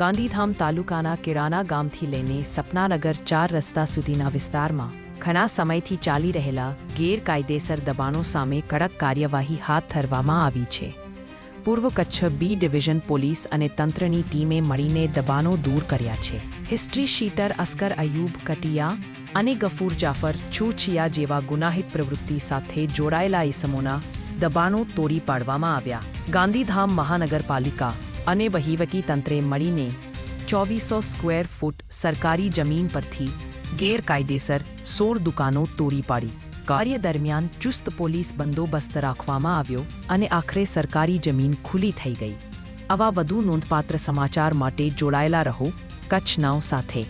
ગાંધીધામ તાલુકાના કિરાના ગામથી લઈને સપનાનગર ચાર રસ્તા સુધીના વિસ્તારમાં ઘણા સમયથી ચાલી રહેલા ગેરકાયદેસર દબાણો સામે કડક કાર્યવાહી હાથ ધરવામાં આવી છે. પૂર્વ કચ્છ બી ડિવિઝન પોલીસ અને તંત્રની ટીમે મળીને દબાણો દૂર કર્યા છે. હિસ્ટ્રી શીટર અસ્કર અયુબ કટિયા અને ગફૂર જાફર છૂછિયા જેવા ગુનાહિત પ્રવૃત્તિ સાથે જોડાયેલા ઇસમોના દબાણો તોડી પાડવામાં આવ્યા. ગાંધીધામ મહાનગરપાલિકા અને વહીવટી તંત્રે મળીને ચોવીસો સ્ક્વેર ફૂટ સરકારી જમીન પરથી ગેરકાયદેસર સોળ દુકાનો તોડી પાડી. કાર્ય દરમિયાન ચુસ્ત પોલીસ બંદોબસ્ત રાખવામાં આવ્યો અને આખરે સરકારી જમીન ખુલ્લી થઈ ગઈ. આવા વધુ નોંધપાત્ર સમાચાર માટે જોડાયેલા રહો. કચ્છ નાવ સાથે.